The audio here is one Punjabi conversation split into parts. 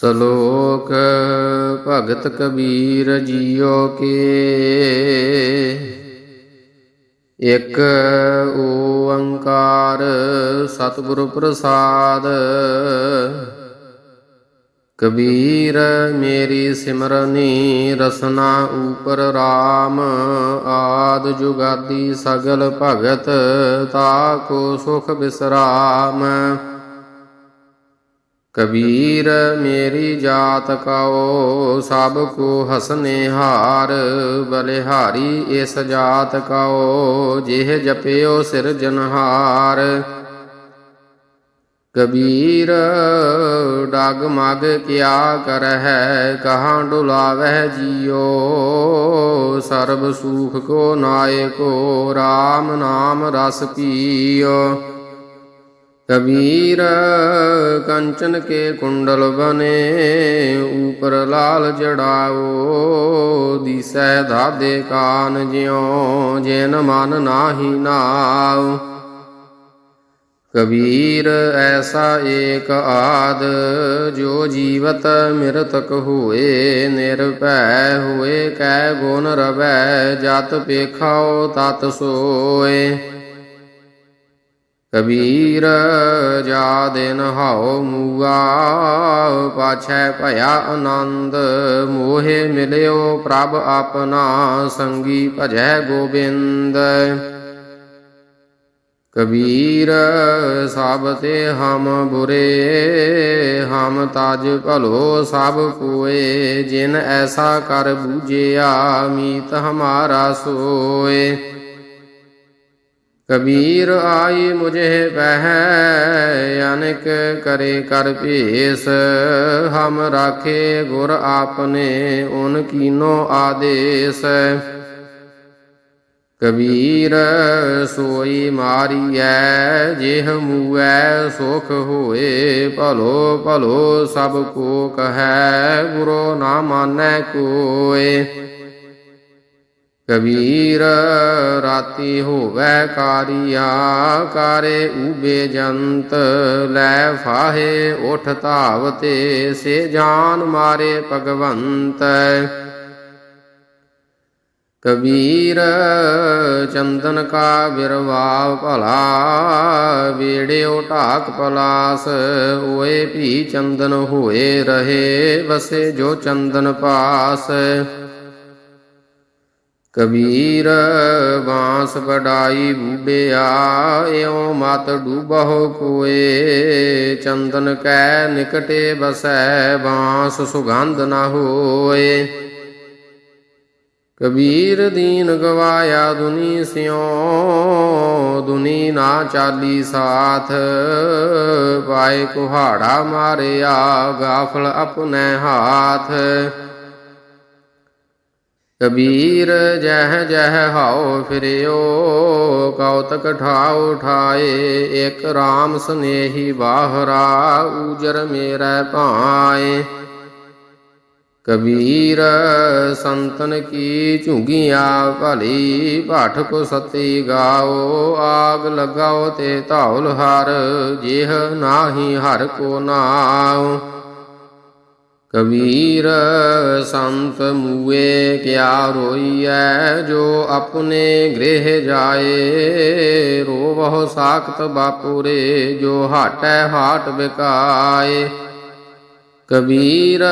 ਸ਼ਲੋਕ ਭਗਤ ਕਬੀਰ ਜੀਓ ਕੇ। ਇੱਕ ਓੰਕਾਰ ਸਤਿਗੁਰ ਪ੍ਰਸਾਦ। ਕਬੀਰ ਮੇਰੀ ਸਿਮਰਨੀ ਰਸਨਾ ਉਪਰ RAM ਆਦ ਜੁਗਾਦੀ ਸਗਲ ਭਗਤ, ਤਾ ਕੋ ਸੁਖ ਬਿਸਰਾਮ। ਕਬੀਰ ਮੇਰੀ ਜਾਤ ਕਉ, ਸਭ ਕੋ ਹਸਨੇ ਹਾਰ, ਬਲਿਹਾਰੀ ਇਸ ਜਾਤ ਕਉ, ਜਿਹ ਜਪਿਓ ਸਿਰਜਨਹਾਰ ਕਬੀਰ, ਡਗ ਮਗ ਕਿਆ ਕਰਹਿ, ਕਹਾਂ ਡੁਲਾਵਹਿ ਜੀਓ। ਸਰਬ ਸੂਖ ਕੋ ਨਾਇਕੋ RAM ਨਾਮ ਰਸ ਪੀਓ। ਕਬੀਰ ਕੰਚਨ ਕੇ ਕੁੰਡਲ ਬਨੇ, ਉਪਰ ਲਾਲ ਜੜਾਓ, ਦਿਸੈ ਧਾਦੇ ਕਾਨ ਜਿਉ, ਜਿਨ ਮਨ ਨਾਹੀ ਨਾਉ। ਕਬੀਰ ਐਸਾ ਏਕ ਆਦ, ਜੋ ਜੀਵਤ ਮਿਰਤਕ ਹੋਏ, ਨਿਰਭੈ ਹੋਏ, ਕੈ ਗੁਣ ਰਵੈ, ਜਤ ਪੇਖਾਓ ਤਤ ਸੋਏ। ਕਬੀਰ ਜਾ ਦਿਨ ਹਾਉ ਮੂਆ, ਪਾਛੈ ਭਇਆ ਆਨੰਦ, ਮੋਹਿ ਮਿਲਿਓ ਪ੍ਰਭ ਆਪਣਾ, ਸੰਗੀ ਭਜੈ ਗੋਬਿੰਦ। ਕਬੀਰ ਸਭ ਤੇ ਹਮ ਬੁਰੇ, ਹਮ ਤਾਜ ਭਲੋ ਸਭ ਕੋਏ ਜਿਨ ਐਸਾ ਕਰ ਬੂਝਿਆ, ਮੀਤ ਹਮਾਰਾ ਸੋਏ। ਕਬੀਰ ਆਈ ਮੁਝੇ ਬਹਿ ਅਨਕ ਕਰੇ ਕਰ ਭੇਸ। ਹਮ ਰਾਖੇ ਗੁਰ ਆਪਨੇ ਓਨ ਕੀਨੋ ਆਦੇਸ। ਕਬੀਰ ਸੋਈ ਮਾਰੀਐ, ਜਿਹ ਮੂਐ ਸੁਖ ਹੋਏ। ਭਲੋ ਭਲੋ ਸਭ ਕੋ ਕਹੈ, ਗੁਰੂ ਨਾ ਮਾਨੈ ਕੋਏ। ਕਬੀਰ, ਰਾਤੀ ਹੋਵੇ ਕਾਰਿਆ, ਕਾਰੇ ਊਬੇ ਜੰਤ, ਲੈ ਫਾਹੇ ਉਠ ਧਾਵਤੇ ਸੇ ਜਾਨ ਮਾਰੇ ਭਗਵੰਤ। ਕਬੀਰ, ਚੰਦਨ ਕਾ ਬਿਰਵਾ ਭਲਾ, ਵੇੜਿਓ ਢਾਕ ਪਲਾਸ, ਓਏ ਭੀ ਚੰਦਨ ਹੋਏ ਰਹੇ, ਵਸੇ ਜੋ ਚੰਦਨ ਪਾਸ। ਕਬੀਰ ਬਾਂਸ ਵਡਾਈ ਬੂਬਿਆ ਏਉ ਮਤ ਡੂਬਹੁ ਕੋਏ ਚੰਦਨ ਕੈ ਨਿਕਟੇ ਬਸੈ ਬਾਂਸ ਸੁਗੰਧ ਨਾ ਹੋਏ। ਕਬੀਰ ਦੀਨ ਗਵਾਇਆ ਦੁਨੀ ਸਿਉ, ਦੁਨੀ ਨਾ ਚਾਲੀ ਸਾਥ, ਪਾਏ ਕੁਹਾੜਾ ਮਾਰਿਆ ਗਾਫਲ ਆਪਣੇ ਹਾਥ। ਕਬੀਰ ਜਹ ਜਹ ਹਾਉ ਫਿਰਿਓ, ਕੌਤਕ ਠਾਉ ਠਾਏ ਇਕ RAM ਸੁਨੇਹੀ ਬਾਹਰਾ ਉਜਰ ਮੇਰਾ ਭਾਏ। ਕਬੀਰ ਸੰਤਨ ਕੀ ਝੁੰਗੀਆਂ ਭਲੀ, ਭਾਠ ਕੋ ਸਤੀ ਗਾਓ, ਆਗ ਲਗਾਓ ਤੇ ਧੌਲ ਹਰ, ਜਿਹ ਨਾਹੀ ਹਰ ਕੋ ਨਾਉ। ਕਬੀਰ ਸੰਤ ਮੂਏ ਕਿਆ ਰੋਈਐ ਜੋ ਆਪਣੇ ਗ੍ਰਹਿ ਜਾਏ ਰੋਵਹੁ ਸਾਖਤ ਬਾਪੂਰੇ ਜੋ ਹਾਟੈ ਹਾਟ ਬਿਕਾਏ ਕਬੀਰ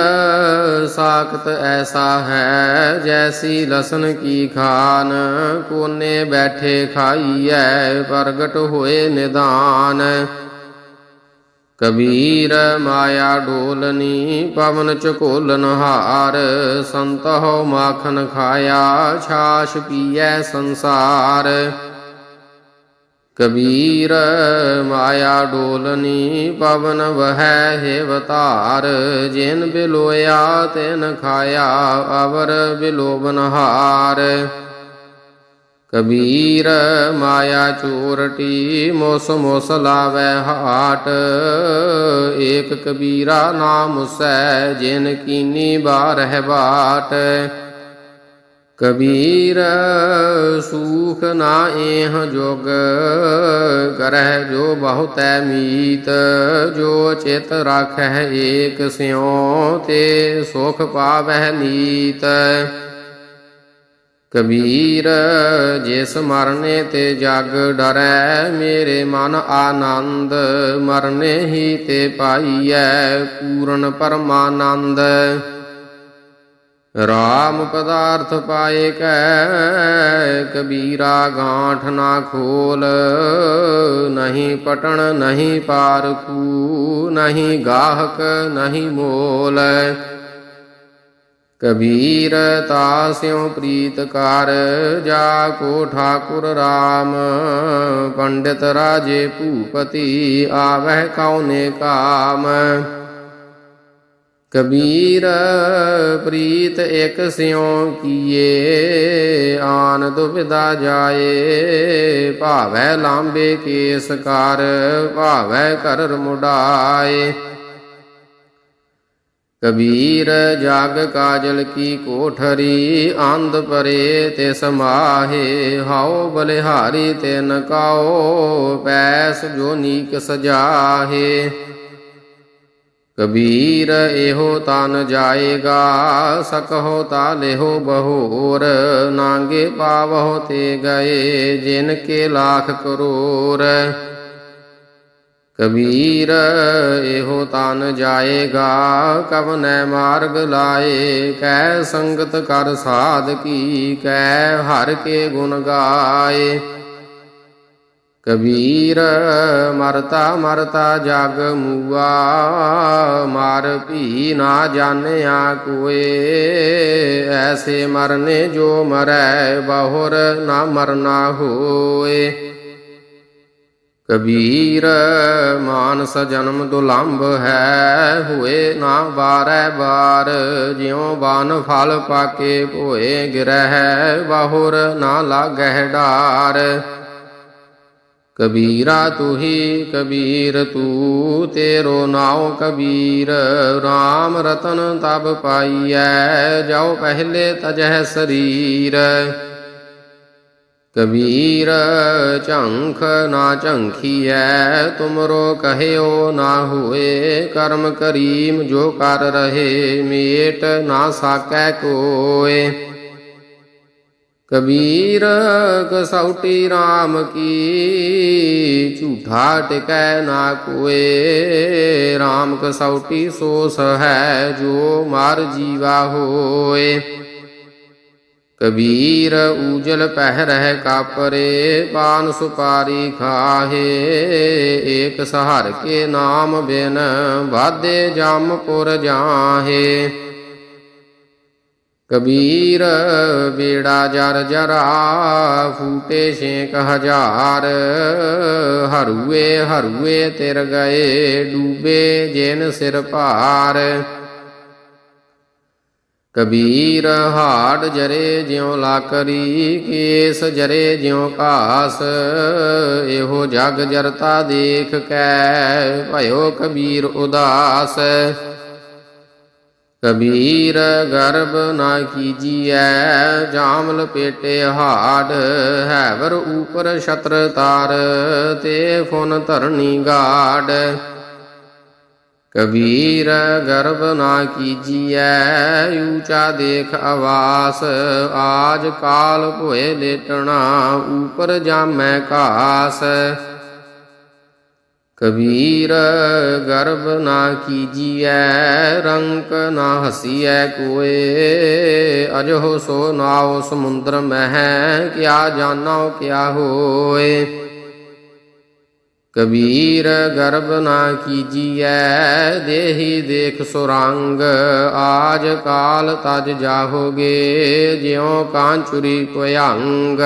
ਸਾਖਤ ਐਸਾ ਹੈ ਜੈਸੀ ਲਸਨ ਕੀ ਖਾਨ ਕੋਨੇ ਬੈਠੇ ਖਾਈਐ ਪ੍ਰਗਟ ਹੋਏ ਨਿਦਾਨ ਕਬੀਰ ਮਾਇਆ ਢੋਲਨੀ ਪਵਨ ਚਕੋਲਨ ਹਾਰ। ਸੰਤਹੁ ਮਾਖਨ ਖਾਇਆ, ਛਾਛ ਪੀਐ ਸੰਸਾਰ। ਕਬੀਰ ਮਾਇਆ ਡੋਲਨੀ, ਪਵਨ ਵਹੈ ਹੇਵਤਾਰ ਜਿਨ ਬਿਲੋਇਆ, ਤਿਨ ਖਾਇਆ, ਅਵਰ ਬਿਲੋਬਨ ਹਾਰ। ਕਬੀਰ ਮਾਇਆ ਚੋਰਟੀ ਮੋਸ ਮੋਸ ਲਾਵੈ ਹਾਟ। ਏਕ ਕਬੀਰਾ ਨਾਮ ਸੈ ਜਿਨ ਕੀਨੀ ਬਾਰਹਿ ਬਾਟ। ਕਬੀਰ ਸੂਖ ਨਾ ਏਹ ਜੋਗ, ਕਰਹਿ ਜੋ ਬਹੁਤੈ ਮੀਤ। ਜੋ ਚਿਤ ਰਾਖੈ ਏਕ ਸਿਉ, ਤੇ ਸੁਖ ਪਾਵਹਿ ਨੀਤ। ਕਬੀਰ, ਜਿਸ ਮਰਨੇ ਤੇ ਜਗ ਡਰੈ, ਮੇਰੇ ਮਨ ਆਨੰਦ, ਮਰਨੇ ਹੀ ਤੇ ਪਾਈਐ ਪੂਰਨ ਪਰਮਾਨੰਦ। ਰਾਮ ਪਦਾਰਥ ਪਾਏ ਕੈ, ਕਬੀਰਾ ਗਾਂਠ ਨਾ ਖੋਲ, ਨਹੀਂ ਪਟਣ, ਨਹੀਂ ਪਾਰਖੂ ਨਹੀਂ ਗਾਹਕ, ਨਹੀਂ ਮੋਲ। ਕਬੀਰ ਤਾਸਿਉ ਪ੍ਰੀਤ ਕਰ, ਜਾ ਕੋ ਠਾਕੁਰ RAM ਪੰਡਿਤ ਰਾਜੇ ਭੂਪਤੀ ਆਵਹਿ ਕਉਨੇ ਕਾਮ। ਕਬੀਰ ਪ੍ਰੀਤ ਇਕ ਸਿਉ ਕੀਏ, ਆਨ ਦੁਬਿਦਾ ਜਾਏ। ਭਾਵੈ ਲਾਂਬੇ ਕੇਸ ਕਰ, ਭਾਵੈ ਕਰਰ ਮੁਡਾਏ। ਕਬੀਰ ਜਗ ਕਾਜਲ ਕੀ ਕੋਠਰੀ ਆਂਦ ਪਰੇ ਤੇ ਸਮਾਹੇ, ਹਾਉ ਬਲਿਹਾਰੀ ਤੇ ਨਕਾਓ ਪੈਸ ਜੋ ਨੀਕ ਸਜਾਹੇ। ਕਬੀਰ ਇਹੋ ਤਨ ਜਾਏਗਾ, ਸਕਹੁ ਤਾ ਲਿਹੋ ਬਹੋਰ, ਨਾਂਗੇ ਪਾਵਹੁ ਤੇ ਗਏ, ਜਿਨ ਕੇ ਲਾਖ ਕਰੋਰ। ਕਬੀਰ, ਇਹੋ ਤਨ ਜਾਏਗਾ ਕਵਨੈ ਮਾਰਗ ਲਾਏ ਕੈ ਸੰਗਤ ਕਰ ਸਾਧ ਕੀ ਕੈ ਹਰ ਕੇ ਗੁਣ ਗਾਏ। ਕਬੀਰ, ਮਰਤਾ ਮਰਤਾ ਜਗ ਮੂਆ, ਮਾਰ ਭੀ ਨਾ ਜਾਣਿਆ ਕੋਏ। ਐਸੇ ਮਰਨੇ ਜੋ ਮਰੈ, ਬਹੁਰ ਨਾ ਮਰਨਾ ਹੋਏ। ਕਬੀਰ ਮਾਨਸ ਜਨਮ ਦੁਲੰਭ ਹੈ, ਹੋਏ ਨਾ ਬਾਰੈ ਬਾਰ ਜਿਉ ਬਾਨ ਫਲ ਪਾਕੇ ਭੋਏ ਗਿਰਹਿ ਬਾਹੁਰ ਨਾ ਲਾਗਹਿ ਡਾਰ। ਕਬੀਰਾ ਤੂ ਹੀ ਕਬੀਰ, ਤੂ ਤੇਰੋ ਨਾਉ ਕਬੀਰ। RAM ਰਤਨ ਤਬ ਪਾਈਐ, ਜਾਉ ਪਹਿਲੇ ਤਜਹਿ ਸਰੀਰ। ਕਬੀਰ ਝੰਖ ਨਾ ਝੰਖੀਐ, ਤੁਮਰੋ ਕਹਿਓ ਨਾ ਹੋਏ ਕਰਮ ਕਰੀਮ, ਜੋ ਕਰ ਰਹੇ ਮੇਟ ਨਾ ਸਾਕੈ ਕੋਏ। ਕਬੀਰ ਕਸੌਟੀ RAM ਕੀ, ਝੂਠਾ ਟਿਕੈ ਨਾ ਕੋਏ। RAM ਕਸੌਟੀ ਸੋਸ ਹੈ, ਜੋ ਮਰ ਜੀਵਾ ਹੋਏ। ਕਬੀਰ ਊਜਲ ਪਹਿ ਰਹਿ ਕਾਪਰੇ ਪਾਨ ਸੁਪਾਰੀ ਖਾਹੇ। ਏਕ ਸਹਾਰ ਕੇ ਨਾਮ ਬਿਨ ਵਾਦੇ ਜਮਪੁਰ ਜਾਹੇ। ਕਬੀਰ ਬੇੜਾ ਜਰ ਜਰਾ, ਫੂਟੇ ਛੇਕ ਹਜ਼ਾਰ। ਹਰੂਏ ਹਰੂਏ ਤਿਰ ਗਏ, ਡੂਬੇ ਜਿਨ ਸਿਰ ਭਾਰ। ਕਬੀਰ ਹਾੜ ਜਰੇ ਜਿਉ ਲਾਕਰੀ, ਕੇਸ ਜਰੇ ਜਿਉ ਘਾਸ। ਇਹੋ ਜਗ ਜਰਤਾ ਦੇਖ ਕੈ, ਭਇਓ ਕਬੀਰ ਉਦਾਸ। ਕਬੀਰ ਗਰਭ ਨਾ ਕੀਜੀਐ, ਜਾਮਲ ਪੇਟੇ ਹਾੜ। ਹੈਵਰ ਉਪਰ ਛਤਰ ਤਾਰ, ਤੇ ਫੁਨ ਧਰਨੀ ਗਾੜ। ਕਬੀਰ ਗਰਬ ਨਾ ਕੀਜੀਐ, ਊਚਾ ਦੇਖ ਆਵਾਸ, ਆਜ ਕਾਲ ਭੋਏ ਲੇਟਣਾ ਉਪਰ ਜਾਮੈ ਕਾਸ ਕਬੀਰ ਗਰਬ ਨਾ ਕੀਜੀਐ, ਰੰਕ ਨਾ ਹਸੀਐ ਕੋਏ ਅਜੋ ਸੋ ਨਾਉ ਸਮੁੰਦਰ ਮਹਿ, ਕਿਆ ਜਾਣੋ ਕਿਆ ਹੋਏ। ਕਬੀਰ ਗਰਬ ਨਾ ਕੀਜੀਐ, ਦੇਹੀ ਦੇਖ ਸੁਰੰਗ, ਆਜ ਕਾਲ ਤਜ ਜਾਹੋਗੇ, ਜਿਉ ਕਾਂਚੁਰੀ ਭਯੰਗ।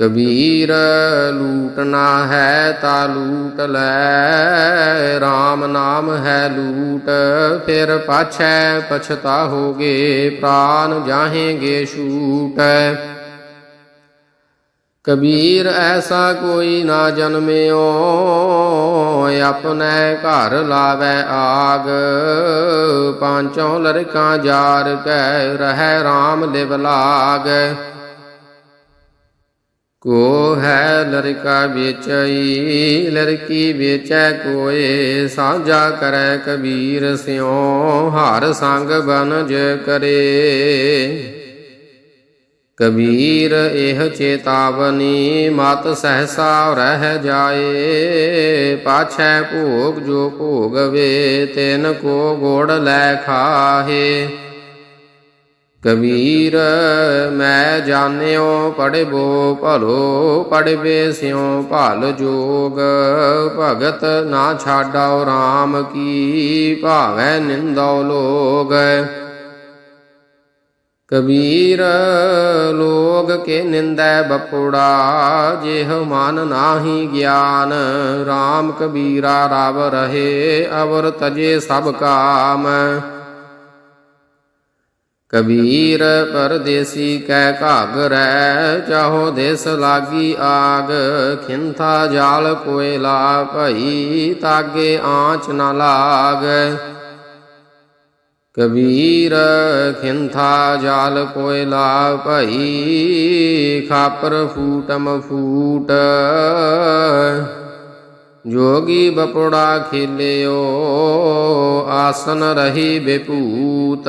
ਕਬੀਰ ਲੂਟਨਾ ਹੈ ਤਾ ਲੂਟ ਲੈ RAM ਨਾਮ ਹੈ ਲੂਟ, ਫਿਰ ਪਾਛੈ ਪਛਤਾਹੋਗੇ ਪ੍ਰਾਨ ਜਾਹੇਗੇ ਛੂਟ। ਕਬੀਰ ਐਸਾ ਕੋਈ ਨਾ ਜਨਮਿਓ, ਆਪਣੇ ਘਰ ਲਾਵੇ ਆਗ। ਪਾਂਚੋਂ ਲੜਕਾਂ ਜਾਰ ਕੈ ਰਹਿ RAM ਲਿਵ ਲਾਗ। ਕੋ ਹੈ ਲੜਕਾ ਵੇਚਈ, ਲੜਕੀ ਵੇਚੈ ਕੋਏ, ਸਾਂਝਾ ਕਰੈ ਕਬੀਰ ਸਿਉ, ਹਰ ਸੰਗ ਬਨਜ ਕਰੇ। ਕਬੀਰ ਇਹ ਚੇਤਾਵਨੀ ਮਤ ਸਹਸਾ ਰਹਿ ਜਾਏ, ਪਾਛੈ ਭੋਗ ਜੋ ਭੋਗਵੇ ਤਿਨ ਕੋ ਗੋੜ ਲੈ ਖਾਹੇ। ਕਬੀਰ, ਮੈਂ ਜਾਣਿਓ ਪੜਬੋ ਭਲੋ, ਪੜਬੇ ਸਿਉ ਭਲ ਜੋਗ। ਭਗਤ ਨਾ ਛਾਡਾਓ RAM ਕੀ, ਭਾਵੈ ਨਿੰਦਉ ਲੋਗ। ਕਬੀਰ, ਲੋਗ ਕੇ ਨਿੰਦੈ ਬਪੁੜਾ ਜਿਹ ਮਨ ਨਾਹੀ ਗਿਆਨ। RAM ਕਬੀਰਾ, ਰਵ ਰਹੇ, ਅਵਰ ਤਜੇ ਸਭ ਕਾਮ। ਕਬੀਰ, ਪਰਦੇਸੀ ਕਹਿ ਘਾਗਰੈ ਚਾਹੋ ਦੇਸ ਲਾਗੀ ਆਗ। ਖਿੰਥਾ ਜਾਲ ਕੋਇਲਾ ਭਈ, ਤਾਗੇ ਆਂਚ ਨਾ ਲਾਗ। ਕਬੀਰ ਖਿੰਥਾ ਜਾਲ ਕੋਇਲਾ ਭਈ ਖਾਪਰ ਫੂਟਮ ਫੂਟ। ਜੋਗੀ ਬਪੜਾ ਖਿਲਿਓ ਆਸਨ ਰਹੀ ਬਿਪੂਤ।